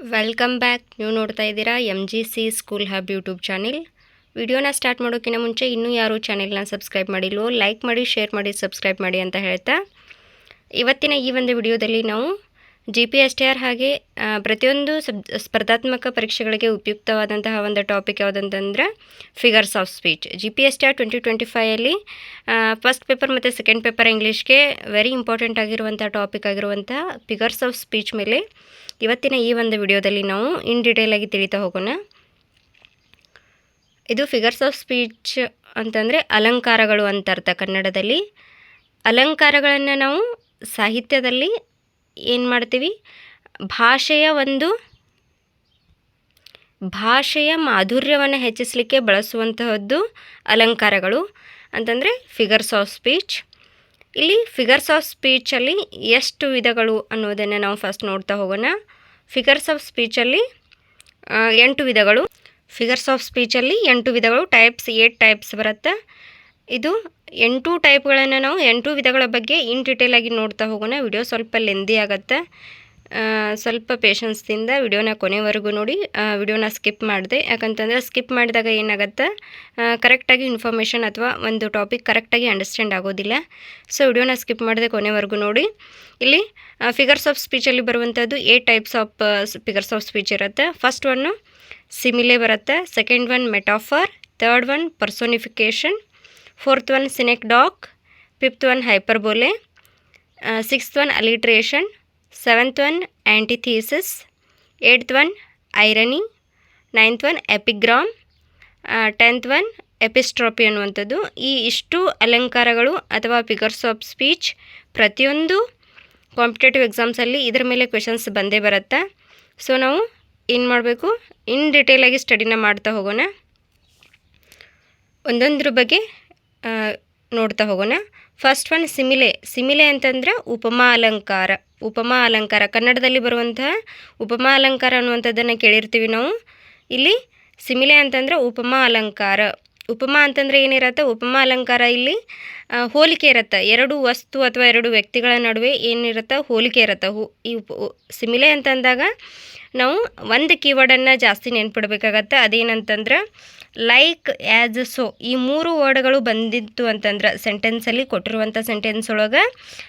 Welcome back ನೀವು ನೋಡ್ತಾ ಇದ್ದೀರಾ M G C school hub YouTube channel ವಿಡಿಯೋನ ಸ್ಟಾರ್ಟ್ ಮಾಡೋಕ್ಕಿಂತ ಮುಂಚೆ ಇನ್ನೂ ಯಾರು ಚಾನೆಲ್ನ ಸಬ್ಸ್ಕ್ರೈಬ್ ಮಾಡಿಲ್ವೋ ಲೈಕ್ ಮಾಡಿ ಶೇರ್ ಮಾಡಿ ಸಬ್ಸ್ಕ್ರೈಬ್ ಮಾಡಿ ಅಂತ ಹೇಳ್ತಾ. ಇವತ್ತಿನ ಈ ಒಂದು ವಿಡಿಯೋದಲ್ಲಿ ನಾವು G P S T R ಹಾಗೆ ಪ್ರತಿಯೊಂದು ಸಬ್, ಸ್ಪರ್ಧಾತ್ಮಕ ಪರೀಕ್ಷೆಗಳಿಗೆ ಉಪಯುಕ್ತವಾದಂತಹ ಒಂದು topic ಯಾವುದಂತಂದ್ರೆ figures of speech G P S T R twenty twenty ಫೈಯಲ್ಲಿ first paper ಮತ್ತು ಸೆಕೆಂಡ್ ಪೇಪರ್ ಇಂಗ್ಲೀಷ್ಗೆ ವೆರಿ ಇಂಪಾರ್ಟೆಂಟ್ ಆಗಿರುವಂಥ ಟಾಪಿಕ್ ಆಗಿರುವಂಥ ಫಿಗರ್ಸ್ ಆಫ್ ಸ್ಪೀಚ್ ಮೇಲೆ ಇವತ್ತಿನ ಈ ಒಂದು ವಿಡಿಯೋದಲ್ಲಿ ನಾವು ಇನ್ ಡೀಟೇಲ್ ಆಗಿ ತಿಳಿತಾ ಹೋಗೋಣ. ಇದು ಫಿಗರ್ಸ್ ಆಫ್ ಸ್ಪೀಚ್ ಅಂತಂದರೆ ಅಲಂಕಾರಗಳು ಅಂತ ಅರ್ಥ ಕನ್ನಡದಲ್ಲಿ. ಅಲಂಕಾರಗಳನ್ನು ನಾವು ಸಾಹಿತ್ಯದಲ್ಲಿ ಏನು ಮಾಡ್ತೀವಿ? ಭಾಷೆಯ ಒಂದು ಭಾಷೆಯ ಮಾಧುರ್ಯವನ್ನು ಹೆಚ್ಚಿಸಲಿಕ್ಕೆ ಬಳಸುವಂತಹದ್ದು ಅಲಂಕಾರಗಳು. ಅಂತಂದರೆ ಫಿಗರ್ಸ್ ಆಫ್ ಸ್ಪೀಚ್ ಇಲ್ಲಿ ಫಿಗರ್ಸ್ ಆಫ್ ಸ್ಪೀಚಲ್ಲಿ ಎಷ್ಟು ವಿಧಗಳು ಅನ್ನೋದನ್ನು ನಾವು ಫಸ್ಟ್ ನೋಡ್ತಾ ಹೋಗೋಣ. ಫಿಗರ್ಸ್ ಆಫ್ ಸ್ಪೀಚಲ್ಲಿ ಎಂಟು ವಿಧಗಳು. ಫಿಗರ್ಸ್ ಆಫ್ ಸ್ಪೀಚಲ್ಲಿ ಎಂಟು ವಿಧಗಳು. ಟೈಪ್ಸ್ ಏಟ್ ಟೈಪ್ಸ್ ಬರುತ್ತೆ. ಇದು ಎಂಟು ಟೈಪ್ಗಳನ್ನು ನಾವು ಎಂಟು ವಿಧಗಳ ಬಗ್ಗೆ ಇನ್ ಡೀಟೇಲ್ ಆಗಿ ನೋಡ್ತಾ ಹೋಗೋಣ. ವಿಡಿಯೋ ಸ್ವಲ್ಪ ಲೆಂದಿ ಆಗುತ್ತೆ. ಸ್ವಲ್ಪ ಪೇಷನ್ಸ್ದಿಂದ ವಿಡಿಯೋನ ಕೊನೆವರೆಗೂ ನೋಡಿ. ವಿಡಿಯೋನ ಸ್ಕಿಪ್ ಮಾಡಿದೆ. ಯಾಕಂತಂದರೆ ಸ್ಕಿಪ್ ಮಾಡಿದಾಗ ಏನಾಗುತ್ತೆ? ಕರೆಕ್ಟಾಗಿ ಇನ್ಫಾರ್ಮೇಷನ್ ಅಥವಾ ಒಂದು ಟಾಪಿಕ್ ಕರೆಕ್ಟಾಗಿ ಅಂಡರ್ಸ್ಟ್ಯಾಂಡ್ ಆಗೋದಿಲ್ಲ. ಸೊ, ವಿಡಿಯೋನ ಸ್ಕಿಪ್ ಮಾಡಿದೆ ಕೊನೆವರೆಗೂ ನೋಡಿ. ಇಲ್ಲಿ ಫಿಗರ್ಸ್ ಆಫ್ ಸ್ಪೀಚಲ್ಲಿ ಬರುವಂಥದ್ದು ಏ types of figures of speech ಇರುತ್ತೆ. ಫಸ್ಟ್ ಒನ್ನು ಸಿಮಿಲೆ ಬರುತ್ತೆ. Second one metaphor third one personification fourth one synecdoche, fifth one hyperbole sixth one alliteration, seventh one antithesis eighth one irony, ninth one epigram tenth one epistrophe ಅನ್ನುವಂಥದ್ದು. ಈ ಇಷ್ಟು ಅಲಂಕಾರಗಳು ಅಥವಾ figures of speech ಪ್ರತಿಯೊಂದು competitive ಎಕ್ಸಾಮ್ಸಲ್ಲಿ ಇದರ ಮೇಲೆ questions ಬಂದೇ ಬರುತ್ತೆ? ಸೊ, ನಾವು ಏನು ಮಾಡಬೇಕು? ಇನ್ ಡಿಟೇಲಾಗಿ ಸ್ಟಡಿನ ಮಾಡ್ತಾ ಹೋಗೋಣ. ಒಂದೊಂದ್ರ ಬಗ್ಗೆ ನೋಡ್ತಾ ಹೋಗೋಣ. First one ಸಿಮಿಲೆ. ಸಿಮಿಲೆ ಅಂತಂದ್ರೆ ಉಪಮಾ ಅಲಂಕಾರ. ಉಪಮಾ ಅಲಂಕಾರ. ಕನ್ನಡದಲ್ಲಿ ಬರುವಂತಹ ಉಪಮಾ ಅಲಂಕಾರ ಅನ್ನುವಂಥದ್ದನ್ನು ಕೇಳಿರ್ತೀವಿ ನಾವು. ಇಲ್ಲಿ ಸಿಮಿಲೆ ಅಂತಂದ್ರೆ ಉಪಮಾ ಅಲಂಕಾರ. ಉಪಮಾ ಅಂತಂದರೆ ಏನಿರತ್ತೆ? ಉಪಮಾ ಅಲಂಕಾರ ಇಲ್ಲಿ ಹೋಲಿಕೆ ಇರುತ್ತೆ. ಎರಡು ವಸ್ತು ಅಥವಾ ಎರಡು ವ್ಯಕ್ತಿಗಳ ನಡುವೆ ಏನಿರುತ್ತೆ? ಹೋಲಿಕೆ ಇರುತ್ತೆ. ಹೋ, ಈ ಉಪ ಸಿಮಿಲೆ ಅಂತಂದಾಗ ನಾವು ಒಂದು ಕೀವರ್ಡನ್ನು ಜಾಸ್ತಿ ನೆನ್ಪಿಡ್ಬೇಕಾಗತ್ತೆ. ಅದೇನಂತಂದ್ರೆ ಲೈಕ್ ಆ್ಯಸ್ ಸೊ ಈ ಮೂರು ವರ್ಡ್ಗಳು ಬಂದಿತ್ತು ಅಂತಂದ್ರೆ ಸೆಂಟೆನ್ಸಲ್ಲಿ ಕೊಟ್ಟಿರುವಂಥ ಸೆಂಟೆನ್ಸ್ ಒಳಗೆ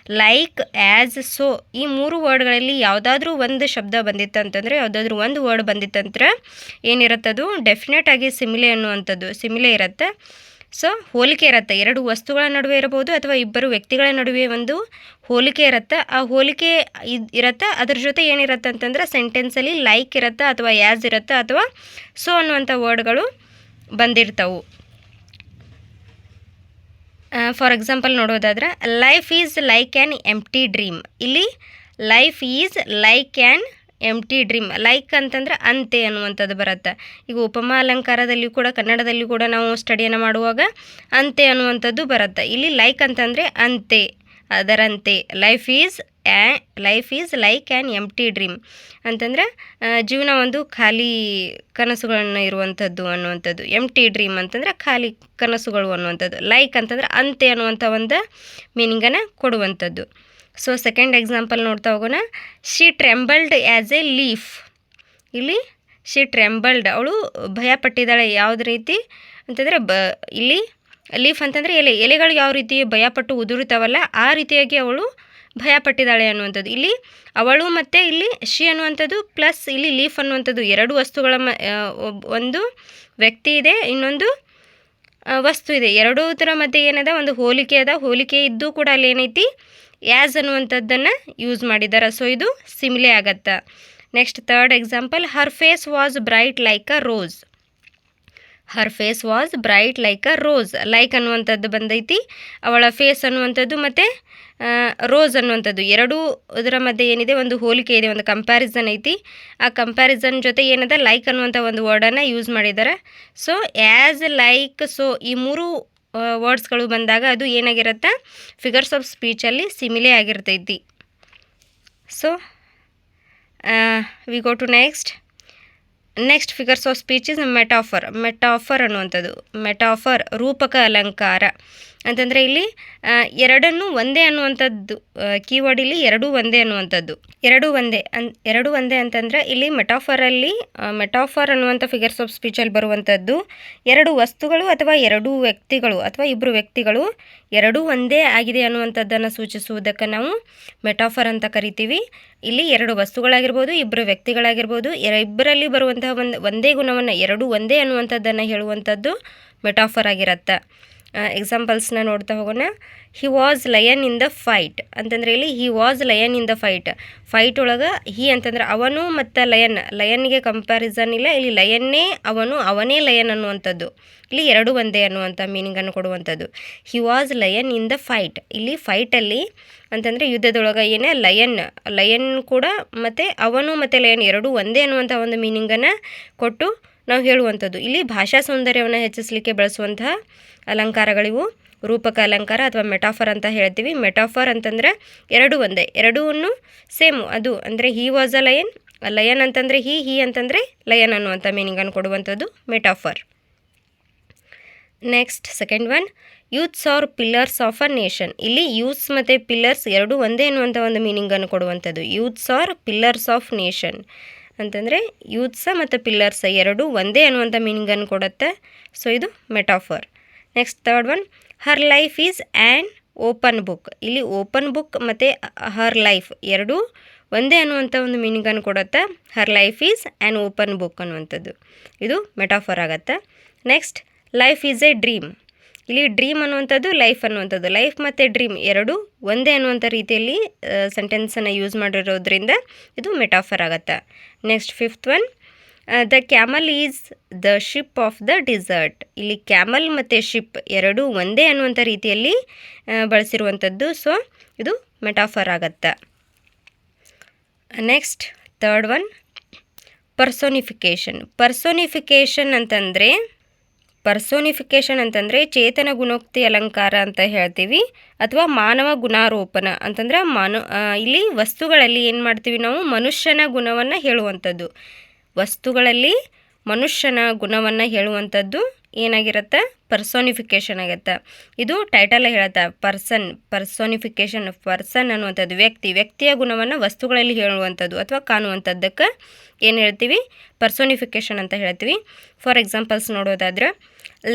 ಲೈಕ್ ಆ್ಯಸ್ ಸೊ ಈ ಮೂರು ವರ್ಡ್ಗಳಲ್ಲಿ ಯಾವುದಾದ್ರೂ ಒಂದು ಶಬ್ದ ಬಂದಿತ್ತು ಅಂತಂದರೆ, ಯಾವುದಾದ್ರೂ ಒಂದು ವರ್ಡ್ ಬಂದಿತ್ತಂದ್ರೆ ಏನಿರುತ್ತದು ಡೆಫಿನೆಟ್ ಆಗಿ ಸಿಮಿಲೆ ಅನ್ನುವಂಥದ್ದು. ಸಿಮಿಲೆ ಇರುತ್ತೆ. ಸೊ ಹೋಲಿಕೆ ಇರುತ್ತೆ. ಎರಡು ವಸ್ತುಗಳ ನಡುವೆ ಇರಬಹುದು ಅಥವಾ ಇಬ್ಬರು ವ್ಯಕ್ತಿಗಳ ನಡುವೆ ಒಂದು ಹೋಲಿಕೆ ಇರುತ್ತೆ. ಆ ಹೋಲಿಕೆ ಇದು ಇರುತ್ತೆ. ಅದ್ರ ಜೊತೆ ಏನಿರುತ್ತೆ ಅಂತಂದ್ರೆ ಸೆಂಟೆನ್ಸಲ್ಲಿ ಲೈಕ್ ಇರುತ್ತೆ ಅಥವಾ ಯಾಸ್ ಇರುತ್ತೆ ಅಥವಾ ಸೊ ಅನ್ನುವಂಥ ವರ್ಡ್ಗಳು ಬಂದಿರ್ತವು. ಫಾರ್ ಎಕ್ಸಾಂಪಲ್ ನೋಡೋದಾದ್ರೆ life is like an empty dream ಇಲ್ಲಿ life is like an empty dream like ಅಂತಂದ್ರೆ ಅಂತೆ ಅನ್ನುವಂಥದ್ದು ಬರುತ್ತೆ. ಈಗ ಉಪಮಾ ಅಲಂಕಾರದಲ್ಲಿ ಕೂಡ, ಕನ್ನಡದಲ್ಲಿ ಕೂಡ ನಾವು ಸ್ಟಡಿಯನ್ನು ಮಾಡುವಾಗ ಅಂತೆ ಅನ್ನುವಂಥದ್ದು ಬರುತ್ತೆ. ಇಲ್ಲಿ ಲೈಕ್ ಅಂತಂದರೆ ಅಂತೆ. ಅದರಂತೆ life is a life is like an empty dream ಅಂತಂದರೆ ಜೀವನ ಒಂದು ಖಾಲಿ ಕನಸುಗಳನ್ನು ಇರುವಂಥದ್ದು ಅನ್ನುವಂಥದ್ದು. ಎಂಟಿ ಡ್ರೀಮ್ ಅಂತಂದರೆ ಖಾಲಿ ಕನಸುಗಳು ಅನ್ನುವಂಥದ್ದು. ಲೈಕ್ ಅಂತಂದರೆ ಅಂತೆ ಅನ್ನುವಂಥ ಒಂದು ಮೀನಿಂಗನ್ನು ಕೊಡುವಂಥದ್ದು. ಸೊ ಸೆಕೆಂಡ್ ಎಕ್ಸಾಂಪಲ್ ನೋಡ್ತಾ ಹೋಗೋಣ. She trembled as a leaf ಇಲ್ಲಿ ಶಿ ಟ್ರೆಂಬಲ್ಡ್ ಅವಳು ಭಯಪಟ್ಟಿದ್ದಾಳೆ. ಯಾವ್ದು ರೀತಿ? ಅಂತಂದರೆ ಬ, ಇಲ್ಲಿ ಲೀಫ್ ಅಂತಂದರೆ ಎಲೆ, ಎಲೆಗಳು ಯಾವ ರೀತಿ ಭಯಪಟ್ಟು ಉದುರುತ್ತಾವಲ್ಲ ಆ ರೀತಿಯಾಗಿ ಅವಳು ಭಯಪಟ್ಟಿದ್ದಾಳೆ ಅನ್ನುವಂಥದ್ದು. ಇಲ್ಲಿ ಅವಳು ಮತ್ತು ಇಲ್ಲಿ ಶಿ ಅನ್ನುವಂಥದ್ದು ಪ್ಲಸ್ ಇಲ್ಲಿ ಲೀಫ್ ಅನ್ನುವಂಥದ್ದು ಎರಡು ವಸ್ತುಗಳ ಮ ಒಂದು ವ್ಯಕ್ತಿ ಇದೆ, ಇನ್ನೊಂದು ವಸ್ತು ಇದೆ. ಎರಡೂದರ ಮಧ್ಯೆ ಏನದ? ಒಂದು ಹೋಲಿಕೆ ಅದ. ಹೋಲಿಕೆ ಇದ್ದು ಕೂಡ ಅಲ್ಲಿ ಏನೈತಿ? ಯಾಸ್ ಅನ್ನುವಂಥದ್ದನ್ನು ಯೂಸ್ ಮಾಡಿದ್ದಾರೆ ಸೊ ಇದು ಸಿಮಿಲೆ ಆಗತ್ತೆ? Next third example her face was bright like a rose her face was bright like a rose like ಅನ್ನುವಂಥದ್ದು ಬಂದೈತಿ. ಅವಳ ಫೇಸ್ ಅನ್ನುವಂಥದ್ದು ಮತ್ತು ರೋಸ್ ಅನ್ನುವಂಥದ್ದು. ಎರಡೂ ಅದರ ಮಧ್ಯೆ ಏನಿದೆ? ಒಂದು ಹೋಲಿಕೆ ಇದೆ, ಒಂದು ಕಂಪ್ಯಾರಿಸನ್ ಐತಿ. ಆ ಕಂಪ್ಯಾರಿಸನ್ ಜೊತೆ ಏನಿದೆ? ಲೈಕ್ ಅನ್ನುವಂಥ ಒಂದು ವರ್ಡನ್ನು ಯೂಸ್ ಮಾಡಿದ್ದಾರೆ ಸೊ ಆ್ಯಸ್ ಲೈಕ್ ಸೊ ಈ ಮೂರು ವರ್ಡ್ಸ್ಗಳು ಬಂದಾಗ ಅದು ಏನಾಗಿರುತ್ತೆ? ಫಿಗರ್ಸ್ ಆಫ್ ಸ್ಪೀಚಲ್ಲಿ ಸಿಮಿಲೆ ಆಗಿರ್ತೈತಿ. So we go to next next figures of speech is metaphor metaphor ಅನ್ನುವಂಥದ್ದು. ಮೆಟಾಫರ್ ರೂಪಕ ಅಲಂಕಾರ. ಅಂತಂದರೆ ಇಲ್ಲಿ ಎರಡನ್ನು ಒಂದೇ ಅನ್ನುವಂಥದ್ದು ಕೀವರ್ಡ್ ಇಲ್ಲಿ ಎರಡೂ ಒಂದೇ ಅನ್ನುವಂಥದ್ದು. ಎರಡೂ ಒಂದೇ ಅನ್, ಎರಡು ಒಂದೇ ಅಂತಂದರೆ ಇಲ್ಲಿ ಮೆಟಾಫರಲ್ಲಿ ಮೆಟಾಫರ್ ಅನ್ನುವಂಥ ಫಿಗರ್ಸ್ ಆಫ್ ಸ್ಪೀಚಲ್ಲಿ ಬರುವಂಥದ್ದು, ಎರಡು ವಸ್ತುಗಳು ಅಥವಾ ಎರಡು ವ್ಯಕ್ತಿಗಳು ಅಥವಾ ಇಬ್ಬರು ವ್ಯಕ್ತಿಗಳು ಎರಡೂ ಒಂದೇ ಆಗಿದೆ ಅನ್ನುವಂಥದ್ದನ್ನು ಸೂಚಿಸುವುದಕ್ಕೆ ನಾವು ಮೆಟಾಫರ್ ಅಂತ ಕರಿತೀವಿ. ಇಲ್ಲಿ ಎರಡು ವಸ್ತುಗಳಾಗಿರ್ಬೋದು ಇಬ್ಬರು ವ್ಯಕ್ತಿಗಳಾಗಿರ್ಬೋದು, ಎರ, ಇಬ್ಬರಲ್ಲಿ ಬರುವಂತಹ ಒಂದು, ಒಂದೇ ಗುಣವನ್ನು ಎರಡೂ ಒಂದೇ ಅನ್ನುವಂಥದ್ದನ್ನು ಹೇಳುವಂಥದ್ದು ಮೆಟಾಫರ್ ಆಗಿರತ್ತೆ. ಎಕ್ಸಾಂಪಲ್ಸ್ನ ನೋಡ್ತಾ ಹೋಗೋಣ. He was lion in the fight ಅಂತಂದರೆ ಇಲ್ಲಿ he was lion in the fight fight ಒಳಗೆ ಹಿ ಅಂತಂದ್ರೆ ಅವನು ಮತ್ತು ಲಯನ್ ಲಯನ್ಗೆ ಕಂಪ್ಯಾರಿಸನ್ ಇಲ್ಲ, ಇಲ್ಲಿ ಲಯನ್ನೇ ಅವನು, ಅವನೇ ಲಯನ್ ಅನ್ನುವಂಥದ್ದು. ಇಲ್ಲಿ ಎರಡು ಒಂದೇ ಅನ್ನುವಂಥ ಮೀನಿಂಗನ್ನು ಕೊಡುವಂಥದ್ದು. He was lion in the fight ಇಲ್ಲಿ ಫೈಟಲ್ಲಿ ಅಂತಂದರೆ ಯುದ್ಧದೊಳಗೆ ಏನೇ ಲಯನ್ ಲಯನ್ ಕೂಡ ಮತ್ತು ಅವನು ಮತ್ತು ಲಯನ್ ಎರಡೂ ಒಂದೇ ಅನ್ನುವಂಥ ಒಂದು ಮೀನಿಂಗನ್ನು ಕೊಟ್ಟು ನಾವು ಹೇಳುವಂಥದ್ದು. ಇಲ್ಲಿ ಭಾಷಾ ಸೌಂದರ್ಯವನ್ನು ಹೆಚ್ಚಿಸಲಿಕ್ಕೆ ಬಳಸುವಂತಹ ಅಲಂಕಾರಗಳಿವು. ರೂಪಕ ಅಲಂಕಾರ ಅಥವಾ ಮೆಟಾಫರ್ ಅಂತ ಹೇಳ್ತೀವಿ. ಮೆಟಾಫರ್ ಅಂತಂದರೆ ಎರಡು ಒಂದೇ. ಎರಡೂ ಸೇಮು. ಅದು ಅಂದರೆ he was a lion lion ಅಂತಂದರೆ ಹಿ ಹಿ ಅಂತಂದರೆ ಲಯನ್ ಅನ್ನುವಂಥ ಮೀನಿಂಗನ್ನು ಕೊಡುವಂಥದ್ದು metaphor. Next second one youths are pillars of a nation ಇಲ್ಲಿ ಯೂತ್ಸ್ ಮತ್ತು ಪಿಲ್ಲರ್ಸ್ ಎರಡೂ ಒಂದೇ ಅನ್ನುವಂಥ ಒಂದು ಮೀನಿಂಗನ್ನು ಕೊಡುವಂಥದ್ದು. Youths are pillars of nation ಅಂತಂದರೆ ಯೂತ್ಸ ಮತ್ತು ಪಿಲ್ಲರ್ಸ ಎರಡೂ ಒಂದೇ ಅನ್ನುವಂಥ ಮೀನಿಂಗನ್ನು ಕೊಡುತ್ತೆ. ಸೊ ಇದು metaphor next third one her life is and open book ಇಲ್ಲಿ ಓಪನ್ ಬುಕ್ ಮತ್ತು ಹರ್ ಲೈಫ್ ಎರಡೂ ಒಂದೇ ಅನ್ನುವಂಥ ಒಂದು ಮೀನಿಂಗನ್ನು ಕೊಡುತ್ತೆ. Her life is and open book ಅನ್ನುವಂಥದ್ದು. ಇದು ಮೆಟಾಫರ್ ಆಗುತ್ತೆ. Next life is a dream ಇಲ್ಲಿ ಡ್ರೀಮ್ ಅನ್ನುವಂಥದ್ದು ಲೈಫ್ ಅನ್ನುವಂಥದ್ದು. ಲೈಫ್ ಮತ್ತು ಡ್ರೀಮ್ ಎರಡು ಒಂದೇ ಅನ್ನುವಂಥ ರೀತಿಯಲ್ಲಿ ಸೆಂಟೆನ್ಸನ್ನು ಯೂಸ್ ಮಾಡಿರೋದ್ರಿಂದ ಇದು ಮೆಟಾಫರ್ ಆಗುತ್ತೆ. Next fifth one the camel is the ship of the desert ಇಲ್ಲಿ ಕ್ಯಾಮಲ್ ಮತ್ತು ಶಿಪ್ ಎರಡೂ ಒಂದೇ ಅನ್ನುವಂಥ ರೀತಿಯಲ್ಲಿ ಬಳಸಿರುವಂಥದ್ದು. ಸೊ ಇದು ಮೆಟಾಫರ್ ಆಗತ್ತೆ. Next third one personification personification ಅಂತಂದರೆ ಪರ್ಸೋನಿಫಿಕೇಷನ್ ಅಂತಂದರೆ ಚೇತನ ಗುಣೋಕ್ತಿ ಅಲಂಕಾರ ಅಂತ ಹೇಳ್ತೀವಿ, ಅಥವಾ ಮಾನವ ಗುಣಾರೋಪಣ ಅಂತಂದ್ರೆ ಮಾನು ಇಲ್ಲಿ ವಸ್ತುಗಳಲ್ಲಿ ಏನು ಮಾಡ್ತೀವಿ ನಾವು? ಮನುಷ್ಯನ ಗುಣವನ್ನು ಹೇಳುವಂಥದ್ದು. ವಸ್ತುಗಳಲ್ಲಿ ಮನುಷ್ಯನ ಗುಣವನ್ನು ಹೇಳುವಂಥದ್ದು ಏನಾಗಿರುತ್ತೆ? ಪರ್ಸೋನಿಫಿಕೇಷನ್ ಆಗುತ್ತೆ. ಇದು ಟೈಟಲ್ ಹೇಳುತ್ತೆ, ಪರ್ಸನ್, ಪರ್ಸೋನಿಫಿಕೇಷನ್, ಪರ್ಸನ್ ಅನ್ನುವಂಥದ್ದು ವ್ಯಕ್ತಿ. ವ್ಯಕ್ತಿಯ ಗುಣವನ್ನು ವಸ್ತುಗಳಲ್ಲಿ ಹೇಳುವಂಥದ್ದು ಅಥವಾ ಕಾಣುವಂಥದ್ದಕ್ಕೆ ಏನು ಹೇಳ್ತೀವಿ? ಪರ್ಸೋನಿಫಿಕೇಶನ್ ಅಂತ ಹೇಳ್ತೀವಿ. ಫಾರ್ ಎಕ್ಸಾಂಪಲ್ಸ್ ನೋಡೋದಾದ್ರೆ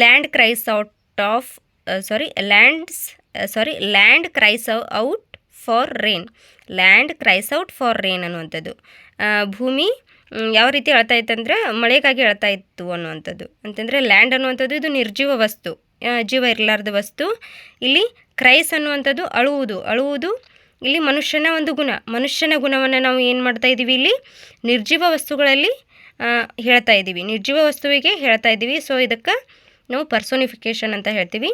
land cries out of sorry lands sorry land cries out for rain land cries out for rain ಅನ್ನುವಂಥದ್ದು. ಭೂಮಿ ಯಾವ ರೀತಿ ಅಳ್ತಾ ಇತ್ತಂದ್ರೆ ಮಳೆಗಾಗಿ ಹೇಳ್ತಾ ಇತ್ತು ಅನ್ನುವಂಥದ್ದು. ಅಂತಂದರೆ ಲ್ಯಾಂಡ್ ಅನ್ನುವಂಥದ್ದು ಇದು ನಿರ್ಜೀವ ವಸ್ತು. ಜೀವ ಇರಲಾರ್ದ ವಸ್ತು. ಇಲ್ಲಿ ಕ್ರೈಸ್ ಅನ್ನುವಂಥದ್ದು ಅಳುವುದು. ಅಳುವುದು ಇಲ್ಲಿ ಮನುಷ್ಯನ ಒಂದು ಗುಣ, ಮನುಷ್ಯನ ಗುಣವನ್ನು ನಾವು ಏನು ಮಾಡ್ತಾ ಇದ್ದೀವಿ ಇಲ್ಲಿ? ನಿರ್ಜೀವ ವಸ್ತುಗಳಲ್ಲಿ ಹೇಳ್ತಾ ಇದ್ದೀವಿ ನಿರ್ಜೀವ ವಸ್ತುವಿಗೆ ಹೇಳ್ತಾ ಇದ್ದೀವಿ ಸೊ ಇದಕ್ಕೆ ನಾವು ಪರ್ಸೋನಿಫಿಕೇಷನ್ ಅಂತ ಹೇಳ್ತೀವಿ.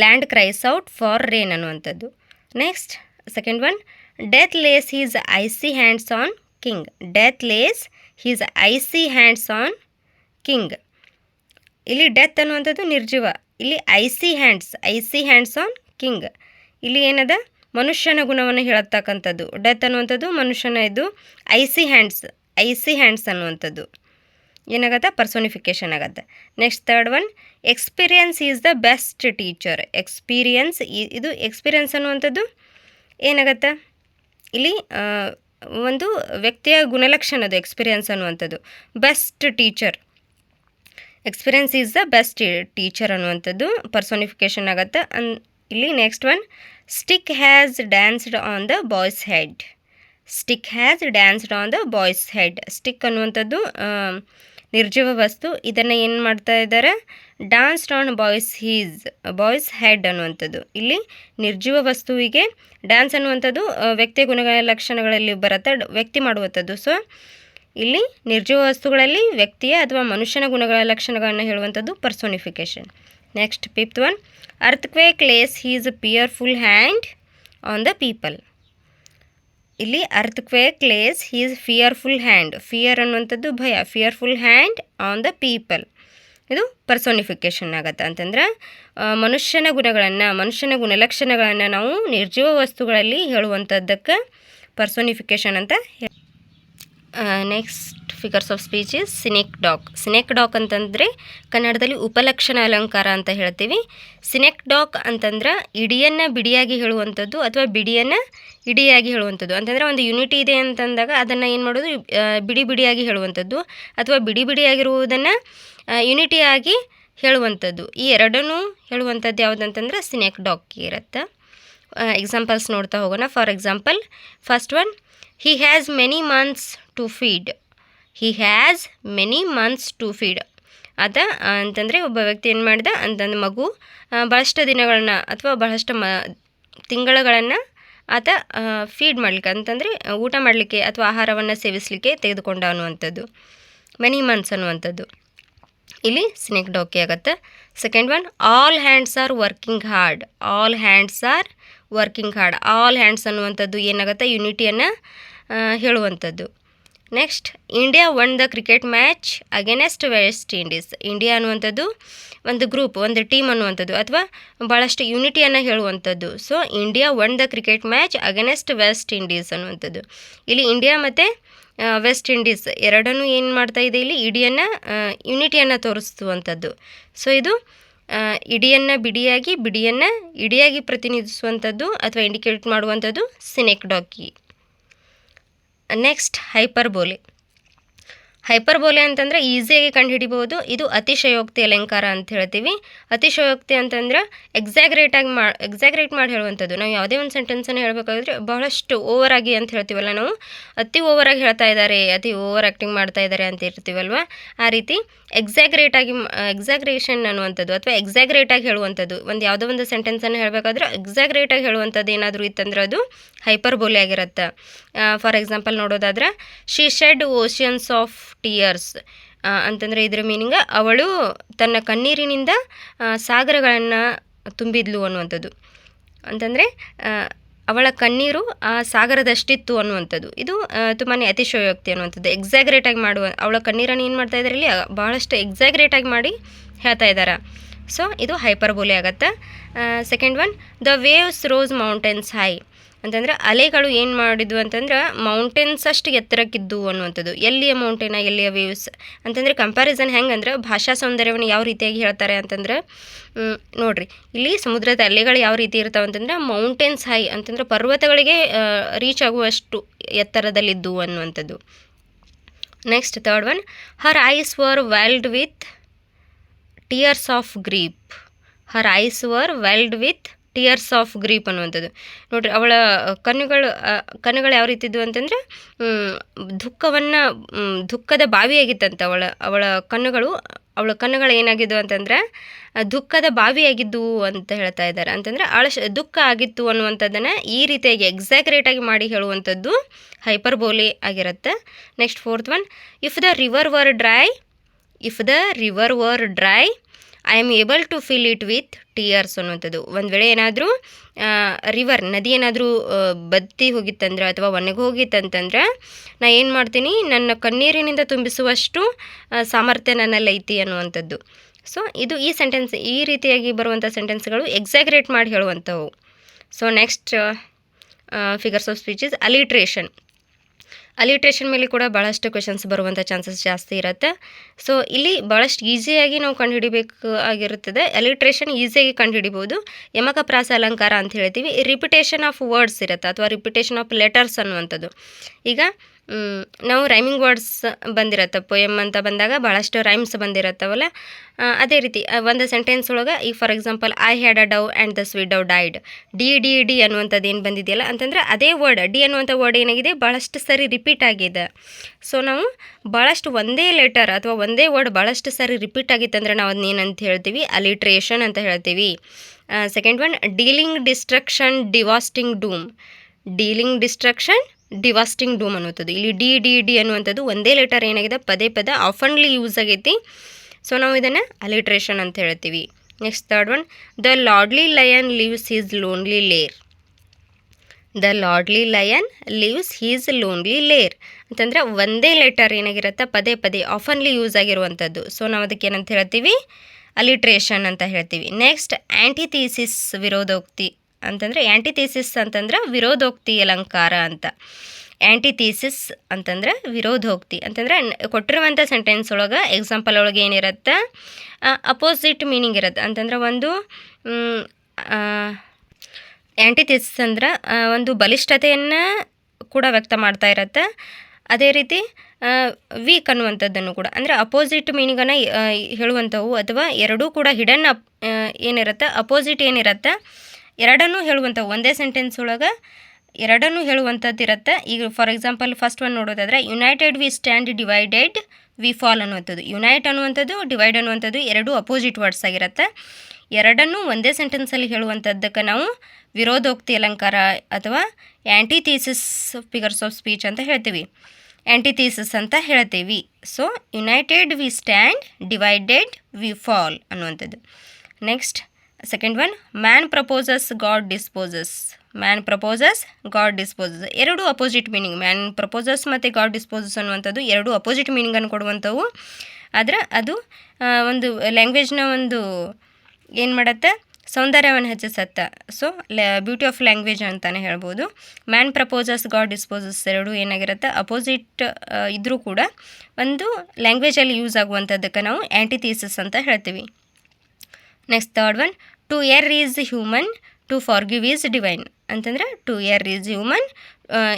Land cries out for rain ಅನ್ನುವಂಥದ್ದು. Next second one death lays his icy hands on king death lays his icy hands on king ಇಲ್ಲಿ ಡೆತ್ ಅನ್ನುವಂಥದ್ದು ನಿರ್ಜೀವ. ಇಲ್ಲಿ icy hands icy hands on king ಇಲ್ಲಿ ಏನದ? ಮನುಷ್ಯನ ಗುಣವನ್ನು ಹೇಳತಕ್ಕಂಥದ್ದು. ಡೆತ್ ಅನ್ನುವಂಥದ್ದು ಮನುಷ್ಯನ ಇದು ಐಸಿ ಹ್ಯಾಂಡ್ಸ್ ಐಸಿ ಹ್ಯಾಂಡ್ಸ್ ಅನ್ನುವಂಥದ್ದು. ಏನಾಗತ್ತೆ? ಪರ್ಸೋನಿಫಿಕೇಷನ್ ಆಗತ್ತೆ. Next third one experience is the best teacher experience ಇದು ಎಕ್ಸ್ಪೀರಿಯನ್ಸ್ ಅನ್ನುವಂಥದ್ದು ಏನಾಗತ್ತೆ? ಇಲ್ಲಿ ಒಂದು ವ್ಯಕ್ತಿಯ ಗುಣಲಕ್ಷಣ ಅದು ಎಕ್ಸ್ಪೀರಿಯನ್ಸ್ ಅನ್ನುವಂಥದ್ದು. Best teacher experience is the best teacher ಅನ್ನುವಂಥದ್ದು ಪರ್ಸೋನಿಫಿಕೇಶನ್ ಆಗುತ್ತೆ. ಅನ್ ಇಲ್ಲಿ next one stick has danced on the boy's head stick has danced on the boy's head stick ಅನ್ನುವಂಥದ್ದು ನಿರ್ಜೀವ ವಸ್ತು. ಇದನ್ನು ಏನು ಮಾಡ್ತಾ ಇದ್ದಾರೆ danced on boy's his boy's head ಅನ್ನುವಂಥದ್ದು. ಇಲ್ಲಿ ನಿರ್ಜೀವ ವಸ್ತುವಿಗೆ ಡ್ಯಾನ್ಸ್ ಅನ್ನುವಂಥದ್ದು ವ್ಯಕ್ತಿ ವ್ಯಕ್ತಿಯ ಗುಣಗಳ ಲಕ್ಷಣಗಳಲ್ಲಿ ಬರುತ್ತೆ ವ್ಯಕ್ತಿ ಮಾಡುವಂಥದ್ದು. ಸೊ ಇಲ್ಲಿ ನಿರ್ಜೀವ ವಸ್ತುಗಳಲ್ಲಿ ವ್ಯಕ್ತಿಯ ಅಥವಾ ಮನುಷ್ಯನ ಗುಣಗಳ ಲಕ್ಷಣಗಳನ್ನು ಹೇಳುವಂಥದ್ದು personification next fifth one earthquake lays his fearful hand on the people ಇಲ್ಲಿ earthquake lays his fearful hand fear ಅನ್ನುವಂಥದ್ದು ಭಯ. Fearful hand on the people ಇದು ಪರ್ಸೋನಿಫಿಕೇಶನ್ ಆಗತ್ತೆ. ಅಂತಂದ್ರೆ ಮನುಷ್ಯನ ಗುಣಗಳನ್ನು, ಮನುಷ್ಯನ ಗುಣಲಕ್ಷಣಗಳನ್ನು ನಾವು ನಿರ್ಜೀವ ವಸ್ತುಗಳಲ್ಲಿ ಹೇಳುವಂಥದ್ದಕ್ಕೆ ಪರ್ಸೋನಿಫಿಕೇಶನ್ ಅಂತ next figures of speech is synecdoche synecdoche ಅಂತಂದರೆ ಕನ್ನಡದಲ್ಲಿ ಉಪಲಕ್ಷಣ ಅಲಂಕಾರ ಅಂತ ಹೇಳ್ತೀವಿ. ಸಿನೆಕ್ ಡಾಕ್ ಅಂತಂದ್ರೆ ಇಡಿಯನ್ನು ಬಿಡಿಯಾಗಿ ಹೇಳುವಂಥದ್ದು ಅಥವಾ ಬಿಡಿಯನ್ನು ಇಡಿಯಾಗಿ ಹೇಳುವಂಥದ್ದು. ಅಂತಂದರೆ ಒಂದು ಯೂನಿಟಿ ಇದೆ ಅಂತಂದಾಗ ಅದನ್ನು ಏನು ಮಾಡೋದು? ಬಿಡಿ ಬಿಡಿಯಾಗಿ ಹೇಳುವಂಥದ್ದು ಅಥವಾ ಬಿಡಿ ಬಿಡಿಯಾಗಿರುವುದನ್ನು ಯುನಿಟಿಯಾಗಿ ಹೇಳುವಂಥದ್ದು. ಈ ಎರಡನ್ನೂ ಹೇಳುವಂಥದ್ದು ಯಾವುದಂತಂದ್ರೆ ಸಿನೆಕ್ ಡಾಕ್ ಇರುತ್ತೆ. ಎಕ್ಸಾಂಪಲ್ಸ್ ನೋಡ್ತಾ ಹೋಗೋಣ. For example first one he has many mouths to feed he has many mouths to feed ಆತ ಅಂತಂದರೆ ಒಬ್ಬ ವ್ಯಕ್ತಿ ಏನು ಮಾಡಿದ? ಅಂತಂದು ಮಗು ಬಹಳಷ್ಟು ದಿನಗಳನ್ನ ಅಥವಾ ಬಹಳಷ್ಟು ಮ, ತಿಂಗಳುಗಳನ್ನು ಆತ ಫೀಡ್ ಮಾಡಲಿಕ್ಕೆ, ಅಂತಂದರೆ ಊಟ ಮಾಡಲಿಕ್ಕೆ ಅಥವಾ ಆಹಾರವನ್ನು ಸೇವಿಸಲಿಕ್ಕೆ ತೆಗೆದುಕೊಂಡ ಅನ್ನುವಂಥದ್ದು. ಮೆನಿ ಮಂತ್ಸ್ ಅನ್ನುವಂಥದ್ದು. ಇಲ್ಲಿ ಸ್ನೇಕ್ ಡೋಕೆ ಆಗುತ್ತೆ. Second one all hands are working hard all hands are working hard all hands ಅನ್ನುವಂಥದ್ದು ಏನಾಗುತ್ತೆ? ಯುನಿಟಿಯನ್ನು ಹೇಳುವಂಥದ್ದು. Next India won the cricket match against West Indies India ಅನ್ನುವಂಥದ್ದು ಒಂದು ಗ್ರೂಪ್ ಒಂದು ಟೀಮ್ ಅನ್ನುವಂಥದ್ದು, ಅಥವಾ ಭಾಳಷ್ಟು ಯುನಿಟಿಯನ್ನು ಹೇಳುವಂಥದ್ದು. So India won the cricket match against West Indies ಅನ್ನುವಂಥದ್ದು. ಇಲ್ಲಿ ಇಂಡಿಯಾ ಮತ್ತು ವೆಸ್ಟ್ ಇಂಡೀಸ್ ಎರಡನ್ನೂ ಏನು ಮಾಡ್ತಾ ಇದೆ ಇಲ್ಲಿ? ಇಡಿಯನ್ನು ಯುನಿಟಿಯನ್ನು ತೋರಿಸುವಂಥದ್ದು. ಸೊ ಇದು ಇಡಿಯನ್ನು ಬಿಡಿಯಾಗಿ, ಬಿಡಿಯನ್ನು ಇಡಿಯಾಗಿ ಪ್ರತಿನಿಧಿಸುವಂಥದ್ದು, ಅಥವಾ ಇಂಡಿಕೇಟ್ ಮಾಡುವಂಥದ್ದು ಸಿನೆಕ್ ಡಾಕಿ ನೆಕ್ಸ್ಟ್ ಹೈಪರ್ಬೋಲೆ ಹೈಪರ್ಬೋಲೆ ಅಂತಂದರೆ ಈಸಿಯಾಗಿ ಕಂಡುಹಿಡಿಬೋದು ಇದು ಅತಿಶಯೋಕ್ತಿ ಅಲಂಕಾರ ಅಂತ ಹೇಳ್ತೀವಿ. ಅತಿಶಯೋಕ್ತಿ ಅಂತಂದ್ರೆ ಎಕ್ಸಾಗ್ರೇಟಾಗಿ ಮಾ ಎಕ್ಸಾಗ್ರೇಟ್ ಮಾಡಿ ಹೇಳುವಂಥದ್ದು. ನಾವು ಯಾವುದೇ ಒಂದು ಸೆಂಟೆನ್ಸನ್ನು ಹೇಳಬೇಕಾದ್ರೆ ಬಹಳಷ್ಟು ಓವರ್ ಆಗಿ ಅಂತ ಹೇಳ್ತೀವಲ್ಲ ನಾವು. ಅತಿ ಓವರಾಗಿ ಹೇಳ್ತಾ ಇದ್ದಾರೆ, ಅತಿ ಓವರ್ ಆ್ಯಕ್ಟಿಂಗ್ ಮಾಡ್ತಾ ಇದ್ದಾರೆ ಅಂತ ಇರ್ತೀವಲ್ವ? ಆ ರೀತಿ ಎಕ್ಸಾಗ್ರೇಟಾಗಿ ಎಕ್ಸಾಗ್ರೇಷನ್ ಅನ್ನುವಂಥದ್ದು ಅಥವಾ ಎಕ್ಸಾಗ್ರೇಟಾಗಿ ಹೇಳುವಂಥದ್ದು. ಒಂದು ಯಾವುದೋ ಒಂದು ಸೆಂಟೆನ್ಸನ್ನು ಹೇಳಬೇಕಾದ್ರೆ ಎಕ್ಸಾಗ್ರೇಟಾಗಿ ಹೇಳುವಂಥದ್ದು ಏನಾದರೂ ಇತ್ತಂದ್ರೆ ಅದು ಹೈಪರ್ಬೋಲೆ ಆಗಿರುತ್ತೆ. ಫಾರ್ ಎಕ್ಸಾಂಪಲ್ ನೋಡೋದಾದ್ರೆ she shed oceans of tears ಅಂತಂದರೆ ಇದರ ಮೀನಿಂಗ್ ಅವಳು ತನ್ನ ಕಣ್ಣೀರಿನಿಂದ ಸಾಗರಗಳನ್ನು ತುಂಬಿದ್ಲು ಅನ್ನುವಂಥದ್ದು. ಅಂತಂದರೆ ಅವಳ ಕಣ್ಣೀರು ಆ ಸಾಗರದಷ್ಟಿತ್ತು ಅನ್ನುವಂಥದ್ದು. ಇದು ತುಂಬಾ ಅತಿಶಯೋಕ್ತಿ ಅನ್ನುವಂಥದ್ದು. ಎಕ್ಸಾಗ್ರೇಟಾಗಿ ಮಾಡುವ, ಅವಳ ಕಣ್ಣೀರನ್ನು ಏನು ಮಾಡ್ತಾ ಇದ್ದಾರೆ ಇಲ್ಲಿ? ಭಾಳಷ್ಟು ಎಕ್ಸಾಗ್ರೇಟಾಗಿ ಮಾಡಿ ಹೇಳ್ತಾ ಇದ್ದಾರೆ ಸೊ ಇದು ಹೈಪರ್ಬೋಲೆ ಆಗತ್ತೆ. Second one the waves rose mountains high ಅಂತಂದ್ರೆ ಅಲೆಗಳು ಏನು ಮಾಡಿದ್ವು ಅಂತಂದ್ರೆ ಮೌಂಟೇನ್ಸ್ ಅಷ್ಟು ಎತ್ತರಕ್ಕಿದ್ದು ಅನ್ನುವಂಥದ್ದು. ಎಲ್ಲಿಯ ಮೌಂಟೇನ ಎಲ್ಲಿಯ ವೇವ್ಸ್ ಅಂತಂದರೆ ಕಂಪ್ಯಾರಿಸನ್ ಹೆಂಗಂದ್ರೆ ಭಾಷಾ ಸೌಂದರ್ಯವನ್ನು ಯಾವ ರೀತಿಯಾಗಿ ಹೇಳ್ತಾರೆ ಅಂತಂದ್ರೆ ನೋಡ್ರಿ. ಇಲ್ಲಿ ಸಮುದ್ರದ ಅಲೆಗಳು ಯಾವ ರೀತಿ ಇರ್ತಾವೆ ಅಂತಂದ್ರೆ ಮೌಂಟೇನ್ಸ್ ಹೈ ಅಂತಂದ್ರೆ ಪರ್ವತಗಳಿಗೆ ರೀಚ್ ಆಗುವಷ್ಟು ಎತ್ತರದಲ್ಲಿದ್ದು ಅನ್ನುವಂಥದ್ದು. Next third one her eyes were wild with tears of grief her eyes were wild with tears of grief ಅನ್ನುವಂಥದ್ದು. ನೋಡ್ರಿ, ಅವಳ ಕಣ್ಣುಗಳು ಕಣ್ಣುಗಳು ಯಾವ ರೀತಿ ಇದ್ವು ಅಂತಂದ್ರೆ ದುಃಖವನ್ನು ದುಃಖದ ಬಾವಿಯಾಗಿತ್ತಂತೆ ಅವಳ ಅವಳ ಕಣ್ಣುಗಳು. ಅವಳ ಕಣ್ಣುಗಳು ಏನಾಗಿದ್ವು ಅಂತಂದ್ರೆ ದುಃಖದ ಬಾವಿಯಾಗಿದ್ದವು ಅಂತ ಹೇಳ್ತಾ ಇದ್ದಾರೆ. ಅಂತಂದ್ರೆ ಅಳಶ ದುಃಖ ಆಗಿತ್ತು ಅನ್ನುವಂಥದ್ದನ್ನು ಈ ರೀತಿಯಾಗಿ ಆಗಿ ಮಾಡಿ ಹೇಳುವಂಥದ್ದು ಹೈಪರ್ಬೋಲಿ ಆಗಿರುತ್ತೆ. Next fourth one if the river were dry if the river were dry I am able to fill it with tears ಅನ್ನುವಂಥದ್ದು. ಒಂದು ವೇಳೆ ಏನಾದರೂ ರಿವರ್ ನದಿ ಏನಾದರೂ ಬತ್ತಿ ಹೋಗಿತ್ತಂದ್ರೆ ಅಥವಾ ಒಣಗಿ ಹೋಗಿತ್ತಂತಂದ್ರೆ, ನಾ ಏನು ಮಾಡ್ತೀನಿ? ನನ್ನ ಕಣ್ಣೀರಿನಿಂದ ತುಂಬಿಸುವಷ್ಟು ಸಾಮರ್ಥ್ಯ ನನ್ನಲ್ಲಿ ಐತಿ ಅನ್ನುವಂಥದ್ದು. ಸೊ ಇದು ಈ ಸೆಂಟೆನ್ಸ್ ಈ ರೀತಿಯಾಗಿ ಬರುವಂಥ ಸೆಂಟೆನ್ಸ್ಗಳು ಎಕ್ಸಾಗ್ರೇಟ್ ಮಾಡಿ ಹೇಳುವಂಥವು. So next figures of speech is alliteration alliteration ಮೇಲೆ ಕೂಡ ಭಾಳಷ್ಟು ಕ್ವೆಶನ್ಸ್ ಬರುವಂಥ ಚಾನ್ಸಸ್ ಜಾಸ್ತಿ ಇರುತ್ತೆ. ಸೊ ಇಲ್ಲಿ ಭಾಳಷ್ಟು ಈಸಿಯಾಗಿ ನಾವು ಕಂಡುಹಿಡಿಬೇಕು ಆಗಿರುತ್ತದೆ. ಅಲಿಟ್ರೇಷನ್ ಈಸಿಯಾಗಿ ಕಂಡುಹಿಡಿಬೋದು ಯಮಕ ಪ್ರಾಸ ಅಲಂಕಾರ ಅಂತ ಹೇಳ್ತೀವಿ. ರಿಪಿಟೇಷನ್ ಆಫ್ ವರ್ಡ್ಸ್ ಇರುತ್ತೆ, ಅಥವಾ ರಿಪಿಟೇಷನ್ ಆಫ್ ಲೆಟರ್ಸ್ ಅನ್ನುವಂಥದ್ದು. ಈಗ ನಾವು ರೈಮಿಂಗ್ ವರ್ಡ್ಸ್ ಬಂದಿರತ್ತೆ ಪೊಯಮ್ ಅಂತ ಬಂದಾಗ ಭಾಳಷ್ಟು ರೈಮ್ಸ್ ಬಂದಿರತ್ತವಲ್ಲ? ಅದೇ ರೀತಿ ಒಂದು ಸೆಂಟೆನ್ಸ್ ಒಳಗೆ ಈಗ for example I had a dove and the sweet dove died D D D ಅನ್ನುವಂಥದ್ದು ಏನು ಬಂದಿದೆಯಲ್ಲ? ಅಂತಂದರೆ ಅದೇ ವರ್ಡ್ ಡಿ ಅನ್ನುವಂಥ ವರ್ಡ್ ಏನಾಗಿದೆ? ಭಾಳಷ್ಟು ಸರಿ ರಿಪೀಟ್ ಆಗಿದೆ. ಸೊ ನಾವು ಭಾಳಷ್ಟು ಒಂದೇ ಲೆಟರ್ ಅಥವಾ ಒಂದೇ ವರ್ಡ್ ಭಾಳಷ್ಟು ಸರಿ ರಿಪೀಟ್ ಆಗಿತ್ತಂದ್ರೆ ನಾವು ಅದನ್ನ ಏನಂತ ಹೇಳ್ತೀವಿ? ಅಲಿಟ್ರೇಷನ್ ಅಂತ ಹೇಳ್ತೀವಿ. Second one dealing destruction devastating doom dealing destruction devastating doom ಅನ್ನುವಂಥದ್ದು. ಇಲ್ಲಿ ಡಿ ಡಿ ಡಿ ಅನ್ನುವಂಥದ್ದು ಒಂದೇ ಲೆಟರ್ ಏನಾಗಿದೆ? ಪದೇ ಪದ ಆಫನ್ಲಿ ಯೂಸ್ ಆಗೈತಿ. ಸೊ ನಾವು ಇದನ್ನು ಅಲಿಟ್ರೇಷನ್ ಅಂತ ಹೇಳ್ತೀವಿ. Next third one the loudly lion leaves his lonely lair the loudly lion leaves his lonely lair ಅಂತಂದರೆ ಒಂದೇ ಲೆಟರ್ ಏನಾಗಿರುತ್ತೆ? ಪದೇ ಪದೇ ಆಫನ್ಲಿ ಯೂಸ್ ಆಗಿರುವಂಥದ್ದು. ಸೊ ನಾವು ಅದಕ್ಕೆ ಏನಂತ ಹೇಳ್ತೀವಿ? ಅಲಿಟ್ರೇಷನ್ ಅಂತ ಹೇಳ್ತೀವಿ. ನೆಕ್ಸ್ಟ್ ಆ್ಯಂಟಿಥೀಸಿಸ್ ವಿರೋಧೋಕ್ತಿ. ಅಂತಂದರೆ ಆ್ಯಂಟಿಥೀಸಿಸ್ ಅಂತಂದ್ರೆ ವಿರೋಧೋಕ್ತಿ ಅಲಂಕಾರ ಅಂತ. ಆ್ಯಂಟಿಥೀಸಿಸ್ ಅಂತಂದ್ರೆ ವಿರೋಧೋಕ್ತಿ. ಅಂತಂದ್ರೆ ಕೊಟ್ಟಿರುವಂಥ ಸೆಂಟೆನ್ಸ್ ಒಳಗೆ ಎಕ್ಸಾಂಪಲ್ ಒಳಗೆ ಏನಿರುತ್ತೆ? ಅಪೋಸಿಟ್ ಮೀನಿಂಗ್ ಇರುತ್ತೆ. ಅಂತಂದ್ರೆ ಒಂದು ಆ್ಯಂಟಿಥೀಸಿಸ್ ಅಂದ್ರೆ ಒಂದು ಬಲಿಷ್ಠತೆಯನ್ನು ಕೂಡ ವ್ಯಕ್ತ ಮಾಡ್ತಾ ಇರತ್ತೆ. ಅದೇ ರೀತಿ ವೀಕ್ ಅನ್ನುವಂಥದ್ದನ್ನು ಕೂಡ. ಅಂದರೆ ಅಪೋಸಿಟ್ ಮೀನಿಂಗನ್ನು ಹೇಳುವಂಥವು ಅಥವಾ ಎರಡೂ ಕೂಡ ಹಿಡನ್ ಅಪ್ ಏನಿರುತ್ತೆ? ಅಪೋಸಿಟ್ ಏನಿರುತ್ತೆ? ಎರಡನ್ನೂ ಹೇಳುವಂಥ ಒಂದೇ ಸೆಂಟೆನ್ಸ್ ಒಳಗೆ ಎರಡನ್ನೂ ಹೇಳುವಂಥದ್ದು ಇರುತ್ತೆ. ಈಗ ಫಾರ್ ಎಕ್ಸಾಂಪಲ್ ಫಸ್ಟ್ ಒನ್ ನೋಡೋದಾದರೆ united we stand divided we fall ಅನ್ನುವಂಥದ್ದು. ಯುನೈಟ್ ಅನ್ನುವಂಥದ್ದು ಡಿವೈಡ್ ಅನ್ನುವಂಥದ್ದು ಎರಡೂ ಅಪೋಸಿಟ್ ವರ್ಡ್ಸ್ ಆಗಿರುತ್ತೆ. ಎರಡನ್ನೂ ಒಂದೇ ಸೆಂಟೆನ್ಸಲ್ಲಿ ಹೇಳುವಂಥದ್ದಕ್ಕೆ ನಾವು ವಿರೋಧೋಕ್ತಿ ಅಲಂಕಾರ ಅಥವಾ ಆ್ಯಂಟಿಥೀಸಿಸ್ ಫಿಗರ್ಸ್ ಆಫ್ ಸ್ಪೀಚ್ ಅಂತ ಹೇಳ್ತೀವಿ. ಆ್ಯಂಟಿಥೀಸಿಸ್ ಅಂತ ಹೇಳ್ತೀವಿ. So united we stand divided we fall ಅನ್ನುವಂಥದ್ದು. Next second one man proposes God disposes man proposes God disposes ಎರಡು ಅಪೋಸಿಟ್ ಮೀನಿಂಗ್ ಮ್ಯಾನ್ ಪ್ರಪೋಸಸ್ ಮತ್ತು ಗಾಡ್ ಡಿಸ್ಪೋಸಸ್ ಅನ್ನುವಂಥದ್ದು ಎರಡು ಅಪೋಸಿಟ್ ಮೀನಿಂಗನ್ನು ಕೊಡುವಂಥವು. ಆದರೆ ಅದು ಒಂದು ಲ್ಯಾಂಗ್ವೇಜ್ನ ಒಂದು ಏನು ಮಾಡತ್ತೆ? ಸೌಂದರ್ಯವನ್ನು ಹೆಚ್ಚಿಸತ್ತೆ. ಸೊ ಬ್ಯೂಟಿ ಆಫ್ ಲ್ಯಾಂಗ್ವೇಜ್ ಅಂತಲೇ ಹೇಳ್ಬೋದು. ಮ್ಯಾನ್ ಪ್ರಪೋಸಸ್ ಗಾಡ್ ಡಿಸ್ಪೋಸಸ್ ಎರಡು ಏನಾಗಿರುತ್ತೆ? ಅಪೋಸಿಟ್ ಇದ್ದರೂ ಕೂಡ ಒಂದು ಲ್ಯಾಂಗ್ವೇಜಲ್ಲಿ ಯೂಸ್ ಆಗುವಂಥದ್ದಕ್ಕೆ ನಾವು ಆ್ಯಂಟಿಥೀಸಸ್ ಅಂತ ಹೇಳ್ತೀವಿ. Next third one to err is human to forgive is divine ಅಂತಂದರೆ ಟು ಎರ್ ಈಸ್ ಹ್ಯೂಮನ್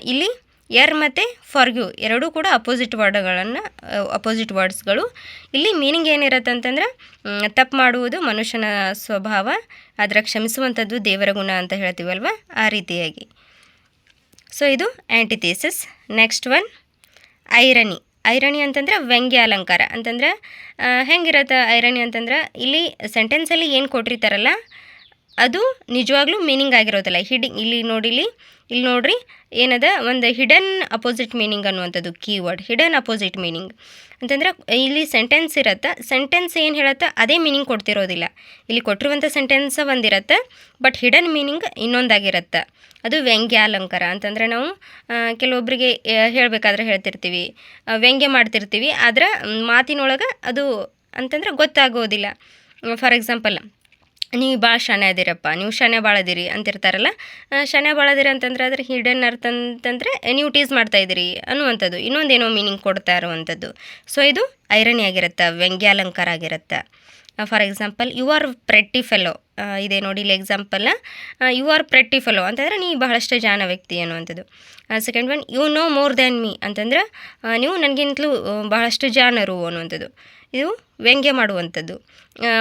ಇಲ್ಲಿ ಎರ್ ಮತ್ತು ಫಾರ್ಗ್ಯೂ ಎರಡೂ ಕೂಡ ಅಪೋಸಿಟ್ ವರ್ಡ್ಗಳನ್ನು ಅಪೋಸಿಟ್ ವರ್ಡ್ಸ್ಗಳು ಇಲ್ಲಿ ಮೀನಿಂಗ್ ಏನಿರುತ್ತೆ ಅಂತಂದ್ರೆ ತಪ್ಪು ಮಾಡುವುದು ಮನುಷ್ಯನ ಸ್ವಭಾವ ಅದರ ಕ್ಷಮಿಸುವಂಥದ್ದು ದೇವರ ಗುಣ ಅಂತ ಹೇಳ್ತೀವಲ್ವ ಆ ರೀತಿಯಾಗಿ. ಸೊ ಇದು antithesis next one irony irony ಅಂತಂದ್ರೆ ವ್ಯಂಗ್ಯ ಅಲಂಕಾರ. ಅಂತಂದ್ರೆ ಹೆಂಗಿರತ್ತೆ ಐರಣಿ ಅಂತಂದ್ರೆ ಇಲ್ಲಿ ಸೆಂಟೆನ್ಸಲ್ಲಿ ಏನು ಕೊಟ್ಟಿರ್ತಾರಲ್ಲ ಅದು ನಿಜವಾಗ್ಲೂ ಮೀನಿಂಗ್ ಆಗಿರೋದಿಲ್ಲ. ಹಿಡಿ ಇಲ್ಲಿ ನೋಡಿಲಿ ಇಲ್ಲಿ ನೋಡ್ರಿ, ಏನದ? ಒಂದು ಹಿಡನ್ ಅಪೋಸಿಟ್ ಮೀನಿಂಗ್ ಅನ್ನುವಂಥದ್ದು ಕೀವರ್ಡ್ ಹಿಡನ್ ಅಪೋಸಿಟ್ ಮೀನಿಂಗ್ ಅಂತಂದ್ರೆ, ಇಲ್ಲಿ ಸೆಂಟೆನ್ಸ್ ಇರತ್ತೆ. ಸೆಂಟೆನ್ಸ್ ಏನು ಹೇಳತ್ತೆ? ಅದೇ ಮೀನಿಂಗ್ ಕೊಡ್ತಿರೋದಿಲ್ಲ. ಇಲ್ಲಿ ಕೊಟ್ಟಿರುವಂಥ ಸೆಂಟೆನ್ಸ್ ಒಂದಿರತ್ತೆ ಬಟ್ ಹಿಡನ್ ಮೀನಿಂಗ್ ಇನ್ನೊಂದಾಗಿರತ್ತೆ. ಅದು ವ್ಯಂಗ್ಯ ಅಲಂಕಾರ ಅಂತಂದರೆ ನಾವು ಕೆಲವೊಬ್ಬರಿಗೆ ಹೇಳಬೇಕಾದ್ರೆ ಹೇಳ್ತಿರ್ತೀವಿ. ವ್ಯಂಗ್ಯ ಮಾಡ್ತಿರ್ತೀವಿ. ಆದ್ರೆ, ಮಾತಿನೊಳಗೆ ಅದು ಅಂತಂದ್ರೆ ಗೊತ್ತಾಗೋದಿಲ್ಲ. ಫಾರ್ ಎಕ್ಸಾಂಪಲ್ ನೀವು ಭಾಳ ಶಾಣೆ ಅದಿರಪ್ಪ, ನೀವು ಶಾಣೆ ಭಾಳ ಅದಿರಿ ಅಂತಿರ್ತಾರಲ್ಲ ಶಾಣೆ ಭಾಳ ಅದಿರಿ ಅಂತಂದ್ರೆ ಅದ್ರ ಹಿಡನ್ ಅರ್ಥ ಅಂತಂದರೆ ನೀವು ಟೀಸ್ ಮಾಡ್ತಾ ಇದ್ದೀರಿ ಅನ್ನುವಂಥದ್ದು, ಇನ್ನೊಂದೇನೋ ಮೀನಿಂಗ್ ಕೊಡ್ತಾ ಇರುವಂಥದ್ದು. ಸೊ ಇದು ಐರನಿ ಆಗಿರುತ್ತೆ ವ್ಯಂಗ್ಯಾಲಂಕಾರ ಆಗಿರುತ್ತೆ. For example you are pretty fellow ಇದೆ ನೋಡಿ ಇಲ್ಲಿ example you are pretty fellow ಅಂತಂದರೆ ನೀವು ಬಹಳಷ್ಟು ಜಾಣ ವ್ಯಕ್ತಿ ಅನ್ನುವಂಥದ್ದು. Second one you know more than me ಅಂತಂದ್ರೆ ನೀವು ನನಗಿಂತಲೂ ಬಹಳಷ್ಟು ಜಾಣರು ಅನ್ನುವಂಥದ್ದು. ಇದು ವ್ಯಂಗ್ಯ ಮಾಡುವಂಥದ್ದು.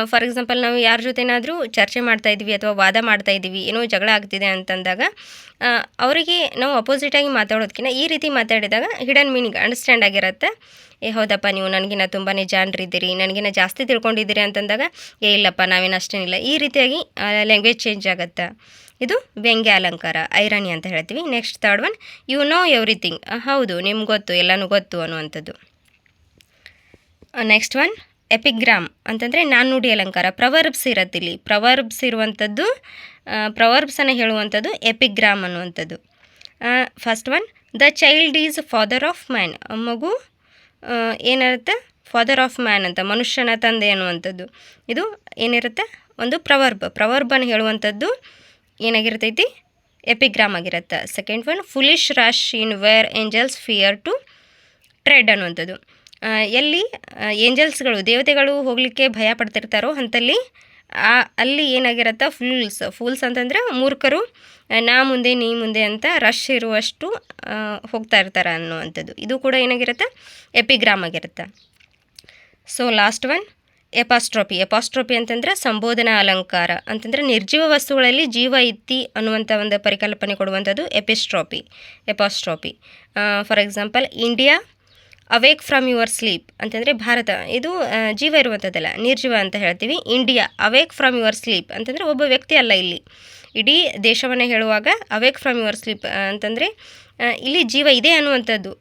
ಫಾರ್ ಎಕ್ಸಾಂಪಲ್ ನಾವು ಯಾರ ಜೊತೆನಾದರೂ ಚರ್ಚೆ ಮಾಡ್ತಾ ಇದ್ದೀವಿ ಅಥವಾ ವಾದ ಮಾಡ್ತಾ ಇದ್ದೀವಿ, ಏನೋ ಜಗಳ ಆಗ್ತಿದೆ ಅಂತಂದಾಗ ಅವರಿಗೆ ನಾವು ಅಪೋಸಿಟಾಗಿ ಮಾತಾಡೋದಕ್ಕಿಂತ ಈ ರೀತಿ ಮಾತಾಡಿದಾಗ ಹಿಡನ್ ಮೀನಿಂಗ್ ಅಂಡರ್ಸ್ಟ್ಯಾಂಡ್ ಆಗಿರುತ್ತೆ. ಏ, ಹೌದಪ್ಪ, ನೀವು ನನಗಿನ್ನ ತುಂಬಾ ಜಾಣರಿದ್ದೀರಿ ನನಗಿನ್ನ ಜಾಸ್ತಿ ತಿಳ್ಕೊಂಡಿದ್ದೀರಿ ಅಂತಂದಾಗ, ಏ, ಇಲ್ಲಪ್ಪ, ನಾವೇನು ಅಷ್ಟೇನಿಲ್ಲ. ಈ ರೀತಿಯಾಗಿ ಲ್ಯಾಂಗ್ವೇಜ್ ಚೇಂಜ್ ಆಗುತ್ತೆ. ಇದು ವ್ಯಂಗ್ಯ ಅಲಂಕಾರ ಐರಣಿ ಅಂತ ಹೇಳ್ತೀವಿ. Next third one you know everything ಹೌದು, ನಿಮ್ಗೆ ಗೊತ್ತು, ಎಲ್ಲನೂ ಗೊತ್ತು ಅನ್ನುವಂಥದ್ದು. ನೆಕ್ಸ್ಟ್ ಒನ್ ಎಪಿಗ್ರಾಮ್ ಅಂತಂದರೆ ನಾನುಡಿ ಅಲಂಕಾರ. ಪ್ರವರ್ಬ್ಸ್ ಇರತ್ತೆ ಇಲ್ಲಿ ಪ್ರವರ್ಬ್ಸ್ ಇರುವಂಥದ್ದು ಪ್ರವರ್ಬ್ಸನ್ನು ಹೇಳುವಂಥದ್ದು ಎಪಿಗ್ರಾಮ್ ಅನ್ನುವಂಥದ್ದು. First one the child is father of man ಮಗು ಏನಿರುತ್ತೆ? ಫಾದರ್ ಆಫ್ ಮ್ಯಾನ್ ಅಂತ, ಮನುಷ್ಯನ ತಂದೆ ಅನ್ನುವಂಥದ್ದು. ಇದು ಏನಿರುತ್ತೆ? ಒಂದು ಪ್ರವರ್ಬ್. ಪ್ರವರ್ಬನ್ನು ಹೇಳುವಂಥದ್ದು ಏನಾಗಿರ್ತೈತಿ? ಎಪಿಗ್ರಾಮ್ ಆಗಿರುತ್ತೆ. Second one foolish rush in where angels fear to tread ಅನ್ನುವಂಥದ್ದು. ಎಲ್ಲಿ ಏಂಜಲ್ಸ್ಗಳು, ದೇವತೆಗಳು ಹೋಗಲಿಕ್ಕೆ ಭಯ ಪಡ್ತಿರ್ತಾರೋ ಅಂಥಲ್ಲಿ ಅಲ್ಲಿ ಏನಾಗಿರುತ್ತೆ, ಫೂಲ್ಸ್ ಫೂಲ್ಸ್ ಅಂತಂದ್ರೆ ಮೂರ್ಖರು ನಾ ಮುಂದೆ, ನೀ ಮುಂದೆ ಅಂತ ರಶ್ ಇರುವಷ್ಟು ಹೋಗ್ತಾ ಇರ್ತಾರೆ ಅನ್ನುವಂಥದ್ದು. ಇದು ಕೂಡ ಏನಾಗಿರುತ್ತೆ, ಎಪಿಗ್ರಾಮ್ ಆಗಿರುತ್ತೆ. So last one apostrophe apostrophe ಅಂತಂದ್ರೆ ಸಂಬೋಧನಾ ಅಲಂಕಾರ. ಅಂತಂದ್ರೆ ನಿರ್ಜೀವ ವಸ್ತುಗಳಲ್ಲಿ ಜೀವ ಇತ್ತಿ ಅನ್ನುವಂಥ ಒಂದು ಪರಿಕಲ್ಪನೆ ಕೊಡುವಂಥದ್ದು epistrophe apostrophe for example India awake from your sleep ಅಂತಂದರೆ ಭಾರತ, ಇದು ಜೀವ ಇರುವಂಥದ್ದಲ್ಲ ನಿರ್ಜೀವ ಅಂತ ಹೇಳ್ತೀವಿ. India awake from your sleep ಅಂತಂದರೆ ಒಬ್ಬ ವ್ಯಕ್ತಿ ಅಲ್ಲ ಇಲ್ಲಿ. ಇಡೀ ದೇಶವನ್ನು ಹೇಳುವಾಗ ಅವೇಕ್ ಫ್ರಮ್ ಯುವರ್ ಸ್ಲೀಪ್ ಅಂತಂದರೆ ಇಲ್ಲಿ ಜೀವ ಇದೆ ಅನ್ನುವಂಥದ್ದು.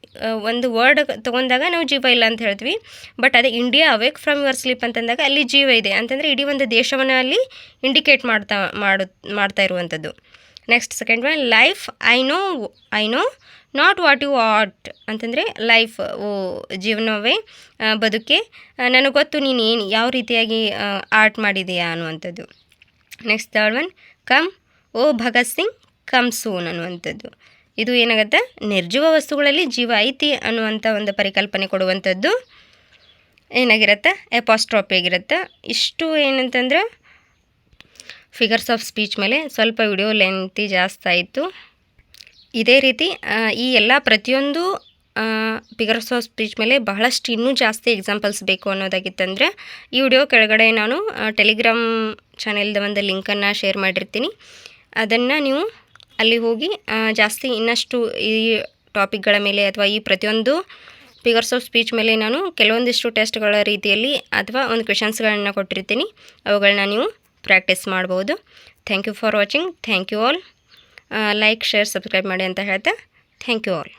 ಒಂದು ವರ್ಡ್ ತೊಗೊಂಡಾಗ ನಾವು ಜೀವ ಇಲ್ಲ ಅಂತ ಹೇಳ್ತೀವಿ. ಬಟ್ ಅದೇ India awake from your sleep ಅಂತಂದಾಗ ಅಲ್ಲಿ ಜೀವ ಇದೆ ಅಂತಂದರೆ ಇಡೀ ಒಂದು ದೇಶವನ್ನು ಅಲ್ಲಿ ಇಂಡಿಕೇಟ್ ಮಾಡ್ತಾ, ಮಾಡು, ಮಾಡ್ತಾ ಇರುವಂಥದ್ದು. Next second one life I know I know not what you art ಅಂತಂದರೆ ಲೈಫ್ ಓ, ಜೀವನವೇ ಬದುಕೆ. ನನಗೆ ಗೊತ್ತು ನೀನು ಏನು, ಯಾವ ರೀತಿಯಾಗಿ ಆರ್ಟ್ ಮಾಡಿದೆಯಾ ಅನ್ನುವಂಥದ್ದು. Next third one come O, Bhagat Singh come soon ಅನ್ನುವಂಥದ್ದು. ಇದು ಏನಾಗುತ್ತೆ? ನಿರ್ಜೀವ ವಸ್ತುಗಳಲ್ಲಿ ಜೀವ ಐತಿ ಅನ್ನುವಂಥ ಒಂದು ಪರಿಕಲ್ಪನೆ ಕೊಡುವಂಥದ್ದು. ಏನಾಗಿರುತ್ತೆ? ಎಪಾಸ್ಟ್ರಾಪಿ ಆಗಿರುತ್ತೆ. ಇಷ್ಟು ಏನಂತಂದ್ರೆ ಫಿಗರ್ಸ್ ಆಫ್ ಸ್ಪೀಚ್ ಮೇಲೆ ಸ್ವಲ್ಪ ವಿಡಿಯೋ ಲೆಂತಿ ಜಾಸ್ತಿ ಆಯಿತು. ಇದೇ ರೀತಿ ಈ ಎಲ್ಲ ಪ್ರತಿಯೊಂದು ಫಿಗರ್ಸ್ ಆಫ್ ಸ್ಪೀಚ್ ಮೇಲೆ ಬಹಳಷ್ಟು ಇನ್ನೂ ಜಾಸ್ತಿ ಎಕ್ಸಾಂಪಲ್ಸ್ ಬೇಕು ಅನ್ನೋದಾಗಿತ್ತಂದರೆ, ಈ ವಿಡಿಯೋ ಕೆಳಗಡೆ ನಾನು ಟೆಲಿಗ್ರಾಮ್ ಚಾನೆಲ್ದ ಒಂದು ಲಿಂಕನ್ನು ಶೇರ್ ಮಾಡಿರ್ತೀನಿ. ಅದನ್ನು ನೀವು ಅಲ್ಲಿ ಹೋಗಿ ಜಾಸ್ತಿ ಇನ್ನಷ್ಟು ಈ ಟಾಪಿಕ್ಗಳ ಮೇಲೆ ಅಥವಾ ಈ ಪ್ರತಿಯೊಂದು ಫಿಗರ್ಸ್ ಆಫ್ ಸ್ಪೀಚ್ ಮೇಲೆ ನಾನು ಕೆಲವೊಂದಿಷ್ಟು ಟೆಸ್ಟ್ಗಳ ರೀತಿಯಲ್ಲಿ ಅಥವಾ ಒಂದು ಕ್ವೆಶನ್ಸ್ಗಳನ್ನು ಕೊಟ್ಟಿರ್ತೀನಿ. ಅವುಗಳನ್ನ ನೀವು ಪ್ರಾಕ್ಟೀಸ್ ಮಾಡ್ಬೋದು. Thank you for watching thank you all like share subscribe ಮಾಡಿ ಅಂತ ಹೇಳ್ತಾ ಥ್ಯಾಂಕ್ ಯು ಆಲ್